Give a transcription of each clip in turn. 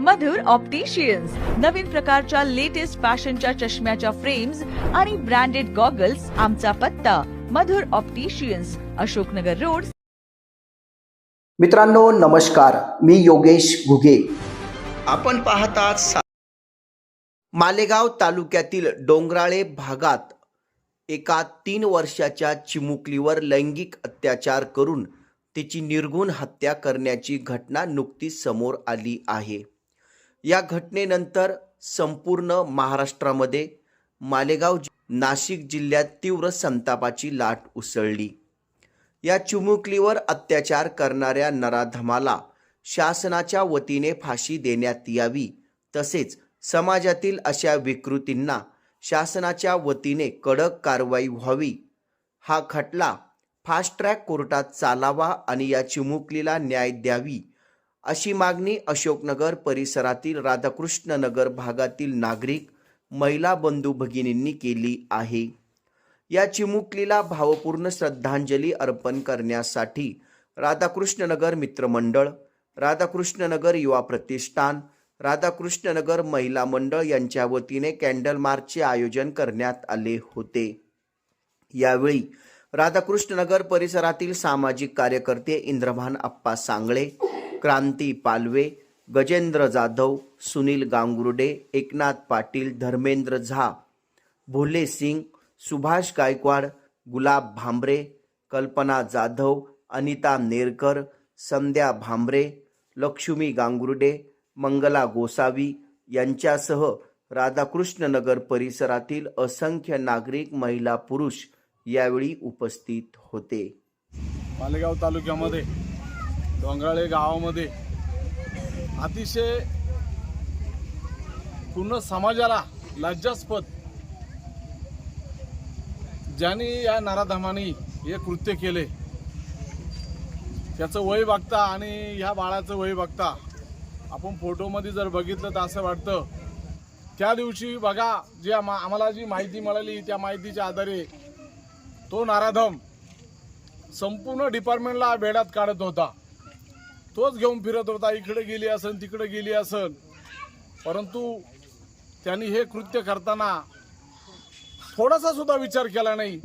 मधुर opticians नवीन प्रकारच्या latest फॅशनच्या चष्म्याच्या फ्रेम्स आणि ब्रँडेड गॉगल्स आमचा पत्ता. Madhur opticians Ashoknagar road. मित्रांनो नमस्कार. मी योगेश घुगे. आपण पाहतात मालेगाव तालुक्यातील डोंगराळे भागात एका तीन वर्षाच्या चिमुकलीवर लैंगिक अत्याचार करून तिची निर्गुण हत्या करण्याची घटना नुकतीच समोर आली आहे. या घटनेनंतर संपूर्ण महाराष्ट्रामध्ये मालेगाव नाशिक जिल्ह्यात तीव्र संतापाची लाट उसळली. या चिमुकलीवर अत्याचार करणाऱ्या नराधमाला शासनाच्या वतीने फाशी देण्यात यावी. तसेच समाजातील अशा विकृतींना शासनाच्या वतीने कडक कारवाई व्हावी. हा खटला फास्ट ट्रॅक कोर्टात चालावा आणि या चिमुकलीला न्याय द्यावी अशी मागणी अशोकनगर परिसरातील राधाकृष्ण नगर भागातील नागरिक महिला बंधू भगिनींनी केली आहे. या चिमुकलीला भावपूर्ण श्रद्धांजली अर्पण करण्यासाठी राधाकृष्णनगर मित्रमंडळ राधाकृष्णनगर युवा प्रतिष्ठान राधाकृष्णनगर महिला मंडळ यांच्या वतीने कॅन्डल मार्चचे आयोजन करण्यात आले होते. यावेळी राधाकृष्णनगर परिसरातील सामाजिक कार्यकर्ते इंद्रभान अप्पा सांगळे क्रांती पालवे गजेंद्र जाधव सुनील गांगुर्डे एकनाथ पाटील धर्मेंद्र झा भोले सिंग सुभाष गायकवाड गुलाब भांबरे कल्पना जाधव अनिता नेरकर संध्या भांबरे लक्ष्मी गांगुर्डे मंगला गोसावी यांच्यासह राधाकृष्णनगर परिसरातील असंख्य नागरिक महिला पुरुष यावेळी उपस्थित होते. मालेगाव तालुक्यामध्ये डोंगराळे गावामध्ये अतिशय पूर्ण समाजाला लज्जास्पद ज्यांनी या नराधमानी हे कृत्य केले. त्याचं वय बघता आणि ह्या बाळाचं वय बघता आपण फोटोमध्ये जर बघितलं तर असं वाटतं त्या दिवशी बघा जे आम्हाला जी माहिती मिळाली त्या माहितीच्या आधारे तो नाराधम संपूर्ण डिपार्टमेंटला बेड्यात काढत होता. तोच घेऊन फिरत होता इकडे गेली असन तिकडे गेली असन. परंतु त्यांनी हे कृत्य करताना थोडासा सुद्धा विचार केला नाही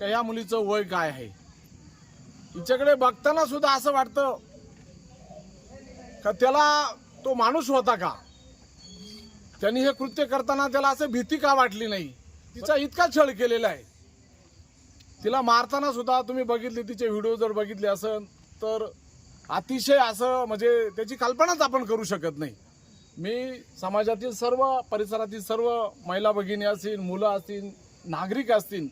का या मुलीचं वय काय आहे. हिच्याकडे बघताना सुद्धा असं वाटतं का त्याला तो माणूस होता का? त्यांनी हे कृत्य करताना त्याला असं भीती का वाटली नाही? तिचा इतका छळ केलेला आहे. तिला मारताना सुद्धा तुम्ही बघितले तिचे व्हिडिओ जर बघितले असेल तर अतिशय असं म्हणजे त्याची कल्पनाच आपण करू शकत नाही. मी समाजातील सर्व परिसरातील सर्व महिला भगिनी असतील मुलं असतील नागरिक असतील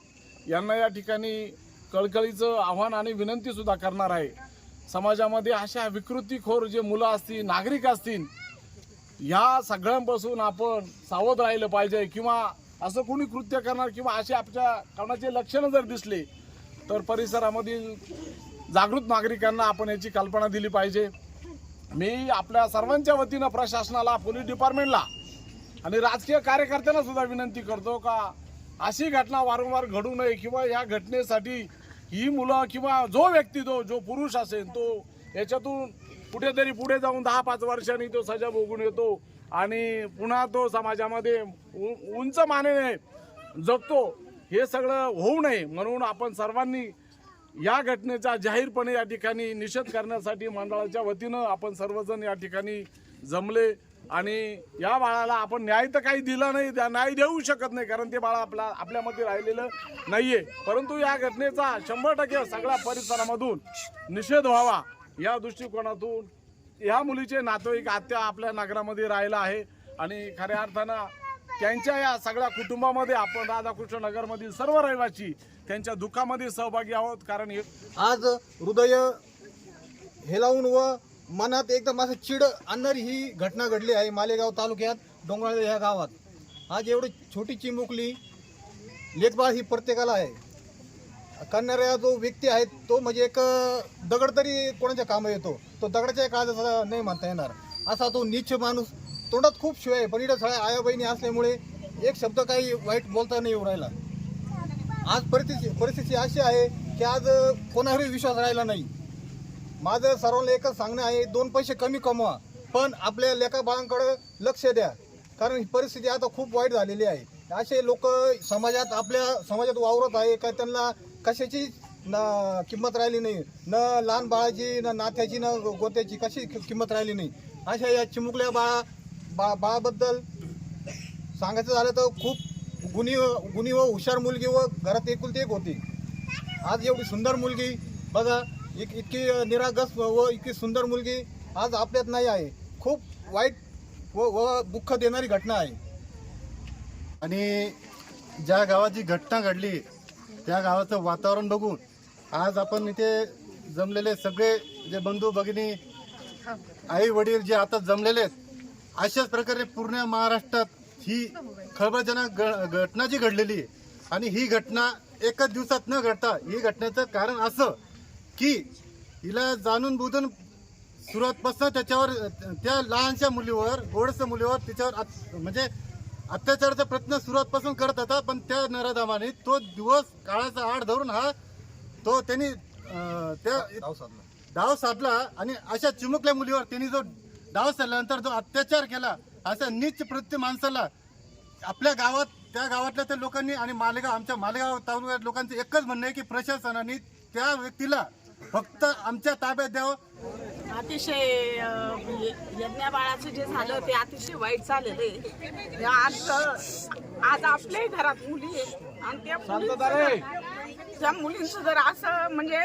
यांना या ठिकाणी कळकळीचं आव्हान आणि विनंतीसुद्धा करणार आहे. समाजामध्ये अशा विकृतीखोर जे मुलं असतील नागरिक असतील ह्या सगळ्यांपासून आपण सावध राहिलं पाहिजे किंवा असं कोणी कृत्य करणार किंवा असे आपल्या कोणाचे लक्षणं जर दिसले तर परिसरामधील जागृत नागरिकांना आपण याची कल्पना दिली पाहिजे. मी आपल्या सर्वांच्या वतीनं प्रशासनाला पोलीस डिपार्टमेंटला आणि राजकीय कार्यकर्त्यांना सुद्धा विनंती करतो का अशी घटना वारंवार घडू नये किंवा या घटनेसाठी ही मुलं किंवा जो व्यक्ती तो जो पुरुष असेल तो याच्यातून कुठेतरी पुढे जाऊन दहा पाच वर्षांनी तो सजा भोगून येतो. आणि पुन्हा तो समाजामध्ये उ- उंच मानेने जगतो. हे सगळं होऊ नये म्हणून आपण सर्वांनी या घटनेचा जाहीरपणे या ठिकाणी निषेध करण्यासाठी मंडळाच्या वतीनं आपण सर्वजण या ठिकाणी जमले. आणि या बाळाला आपण न्याय तर काही दिला नाही न्याय देऊ शकत नाही कारण ते बाळ आपला आपल्यामध्ये राहिलेलं नाहीये. परंतु या घटनेचा शंभर टक्के सगळ्या परिसरामधून निषेध व्हावा. या दृष्टिकोनातून ह्या मुलीचे नातेवाईक आत्या आपल्या नगरामध्ये राहिला आहे. आणि खऱ्या अर्थानं त्यांच्या या सगळ्या कुटुंबामध्ये आपण राधाकृष्ण नगरमधील सर्व रहिवासी त्यांच्या दुःखामध्ये सहभागी आहोत. कारण हे आज हृदय हेलावून व मनात एकदम असं चिड आणणारी ही घटना घडली आहे मालेगाव तालुक्यात डोंगराळे ह्या गावात. आज एवढी छोटी चिमुकली लेखबाळ ही प्रत्येकाला आहे. करणाऱ्या जो व्यक्ती आहे तो म्हणजे एक दगड तरी कोणाच्या कामं येतो तो दगडाच्या काळाचा नाही म्हणता येणार. असा तो नीच माणूस तोंडात खूप शिवाय आहे पण इथं सगळ्या आया बहिणी असल्यामुळे एक शब्द काही वाईट बोलता नाही येऊ राहिला. आज परिस्थिती परिस्थिती अशी आहे की आज कोणावरही विश्वास राहिला नाही. माझं सर्वांना एकच सांगणं आहे दोन पैसे कमी कमवा पण आपल्या लेखा लक्ष द्या. कारण ही परिस्थिती आता खूप वाईट झालेली आहे. असे लोक समाजात आपल्या समाजात वावरत आहे का त्यांना कशाची न किंमत राहिली नाही. न लहान बाळाची न नात्याची न गोत्याची कशी किंमत राहिली नाही. अशा या चिमुकल्या बाळा बा बाळाबद्दल सांगायचं झालं तर खूप गुणी गुणी व हुशार मुलगी व घरात एकुलती एक होती. आज एवढी सुंदर मुलगी बघा इत इतकी निरागस व व इतकी सुंदर मुलगी आज आपल्यात नाही आहे. खूप वाईट व व दुःख देणारी घटना आहे. आणि ज्या गावात जी घटना घडली त्या गावाचं वातावरण बघून आज आपण इथे जमलेले सगळे जे बंधू भगिनी आई वडील जे आता जमलेले आहेत अशाच प्रकारे पूर्ण महाराष्ट्रात ही खळबळजनक ग- घटना जी घडलेली आहे आणि ही घटना एकच दिवसात न घडता ही घटनेचं कारण असं की हिला जाणून बुजून सुरुवातपासून त्याच्यावर त्या लहानशा मुलीवर गोडसं मुलीवर तिच्यावर म्हणजे अत्याचाराचा प्रयत्न सुरुवातपासून करत होता पण त्या नराधामाने तो दिवस काळाचा आड धरून हा तो त्यांनी त्या डाव साधला. आणि अशा चिमुकल्या मुलीवर त्यांनी जो डाव साधल्यानंतर जो अत्याचार केला अशा नीच प्रत्येक माणसाला आपल्या गावात त्या गावातल्या त्या लोकांनी आणि मालेगाव आमच्या मालेगाव तालुक्यात लोकांचं एकच म्हणणं आहे की प्रशासनाने त्या व्यक्तीला फक्त आमच्या ताब्यात द्यावं अतिशय अ, य- यज्ञा बाळाचं जे झालं ते अतिशय वाईट झालेलं आहे. आज आज आपल्याही घरात मुली आहे आणि त्या मुलींचं- त्या मुलींचं जर असं म्हणजे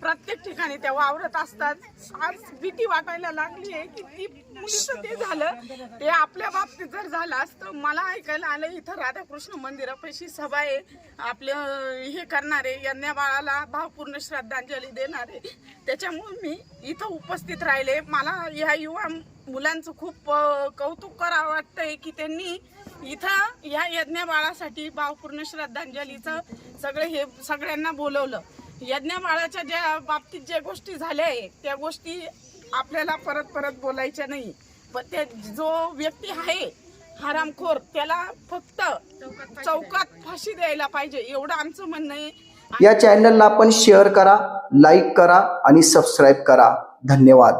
प्रत्येक ठिकाणी त्या वावरत असतात. आज भीती वाटायला लागली आहे की ती मुलीचं ते झालं. ते आपल्या बाबतीत जर झालं असतं मला ऐकायला आलं इथं राधाकृष्ण मंदिरापाशी सभा आहे. आपलं हे करणारे यज्ञा बाळाला भावपूर्ण श्रद्धांजली देणारे. त्याच्यामुळे मी इथं उपस्थित राहिले. मला ह्या युवा मुलांचं खूप कौतुक करावं वाटतंय की त्यांनी इथं ह्या यज्ञ बाळासाठी भावपूर्ण श्रद्धांजलीचं सगळं हे सगळ्यांना बोलवलं. यज्ञमाळाच्या ज्या बाबतीत ज्या गोष्टी झाल्या आहे त्या गोष्टी आपल्याला परत परत बोलायच्या नाही. पण त्या जो व्यक्ती आहे हरामखोर त्याला फक्त चौकात फाशी द्यायला पाहिजे एवढं आमचं म्हणणं आहे. या चॅनलला आपण शेअर करा लाईक करा आणि सबस्क्राईब करा. धन्यवाद.